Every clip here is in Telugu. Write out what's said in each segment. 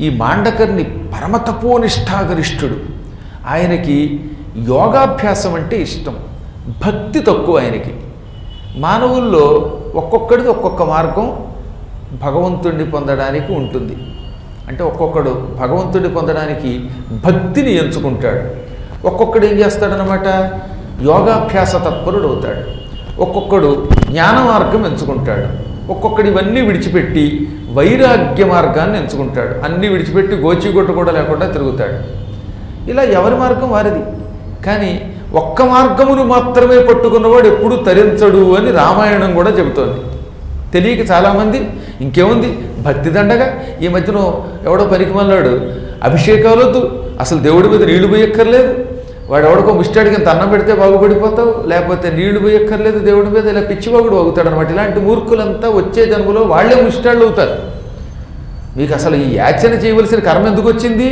ఈ మాండకర్ని పరమతపోనిష్టాగరిష్ఠుడు ఆయనకి యోగాభ్యాసం అంటే ఇష్టం. భక్తి తక్కువ ఆయనకి. మానవుల్లో ఒక్కొక్కడిది ఒక్కొక్క మార్గం భగవంతుణ్ణి పొందడానికి ఉంటుంది. అంటే ఒక్కొక్కడు భగవంతుడిని పొందడానికి భక్తిని ఎంచుకుంటాడు. ఒక్కొక్కడు ఏం చేస్తాడనమాట యోగాభ్యాస తత్పరుడు అవుతాడు. ఒక్కొక్కడు జ్ఞాన మార్గం ఎంచుకుంటాడు. ఒక్కొక్కడు ఇవన్నీ విడిచిపెట్టి వైరాగ్య మార్గాన్ని ఎంచుకుంటాడు. అన్నీ విడిచిపెట్టి గోచిగొట్టు కూడా లేకుండా తిరుగుతాడు. ఇలా ఎవరి మార్గం వారిది? కానీ ఒక్క మార్గమును మాత్రమే పట్టుకున్నవాడు ఎప్పుడు తరించడు అని రామాయణం కూడా చెబుతోంది. తెలియక చాలామంది ఇంకేముంది? భక్తి దండగా? ఈ మధ్యన ఎవడో పనికి మళ్ళాడు అభిషేకాలొద్దు అసలు దేవుడి మీద నీళ్ళు పోయక్కర్లేదు. వాడు ఎవడికో ముష్టాడికి ఇంత అన్నం పెడితే బాగుపడిపోతావు? లేకపోతే నీళ్ళు పోయక్కర్లేదు దేవుడి మీద ఇలా పిచ్చివాగుడు అవుతాడు అనమాట ఇలాంటి మూర్ఖులంతా వచ్చే జన్మలో వాళ్ళే ముష్టాళ్ళు అవుతారు మీకు అసలు ఈ యాచన చేయవలసిన కర్మ ఎందుకు వచ్చింది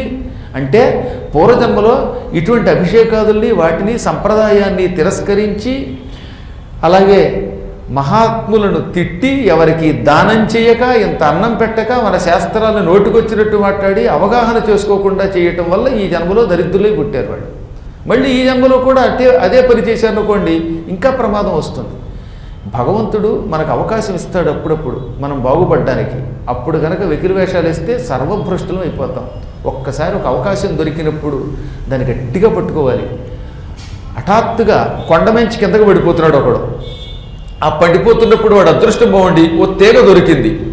అంటే పూర్వజన్మలో ఇటువంటి అభిషేకాదుల్ని వాటిని సంప్రదాయాన్ని తిరస్కరించి అలాగే మహాత్ములను తిట్టి ఎవరికి దానం చేయక ఇంత అన్నం పెట్టక మన శాస్త్రాలను నోటుకొచ్చినట్టు మాట్లాడి అవగాహన చేసుకోకుండా చేయటం వల్ల ఈ జన్మలో దరిద్రులే పుట్టారు వాళ్ళు. మళ్ళీ ఈ జన్మలో కూడా అదే అదే పని చేశారనుకోండి ఇంకా ప్రమాదం వస్తుంది. భగవంతుడు మనకు అవకాశం ఇస్తాడు అప్పుడప్పుడు మనం బాగుపడడానికి. అప్పుడు కనుక వెకిరివేషాలు వేస్తే సర్వభ్రష్టులం అయిపోతాం. ఒక్కసారి ఒక అవకాశం దొరికినప్పుడు దాన్ని గట్టిగా పట్టుకోవాలి. హఠాత్తుగా కొండమెంచి కిందకు పడిపోతున్నాడు ఒకడు. ఆ పడిపోతున్నప్పుడు వాడు అదృష్టం బాగుండి ఓ తీగ దొరికింది.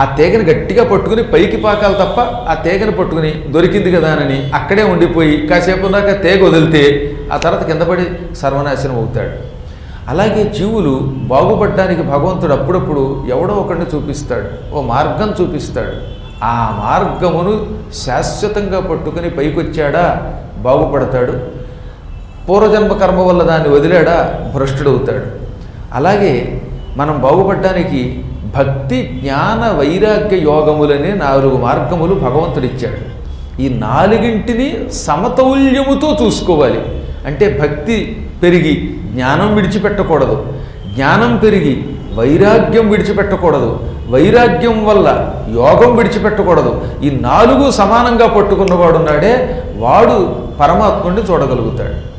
ఆ తీగను గట్టిగా పట్టుకుని పైకి పాకాలి తప్ప ఆ తీగను పట్టుకుని దొరికింది కదా అని అక్కడే ఉండిపోయి కాసేపు ఉన్నాక తీగ వదిలితే ఆ తర్వాత కింద పడి సర్వనాశనం అవుతాడు. అలాగే జీవులు బాగుపడడానికి భగవంతుడు అప్పుడప్పుడు ఎవడో ఒకరిని చూపిస్తాడు ఓ మార్గం చూపిస్తాడు. ఆ మార్గమును శాశ్వతంగా పట్టుకుని పైకొచ్చాడా? బాగుపడతాడు. పూర్వజన్మ కర్మ వల్ల దాన్ని వదిలాడా? భ్రష్టుడవుతాడు. అలాగే మనం బాగుపడడానికి భక్తి జ్ఞాన వైరాగ్య యోగములనే నాలుగు మార్గములు భగవంతుడిచ్చాడు. ఈ నాలుగింటిని సమతౌల్యముతో చూసుకోవాలి. అంటే భక్తి పెరిగి జ్ఞానం విడిచిపెట్టకూడదు. జ్ఞానం పెరిగి వైరాగ్యం విడిచిపెట్టకూడదు. వైరాగ్యం వల్ల యోగం విడిచిపెట్టకూడదు. ఈ నాలుగు సమానంగా పట్టుకున్నవాడున్నాడే వాడు పరమాత్ముడిని చూడగలుగుతాడు.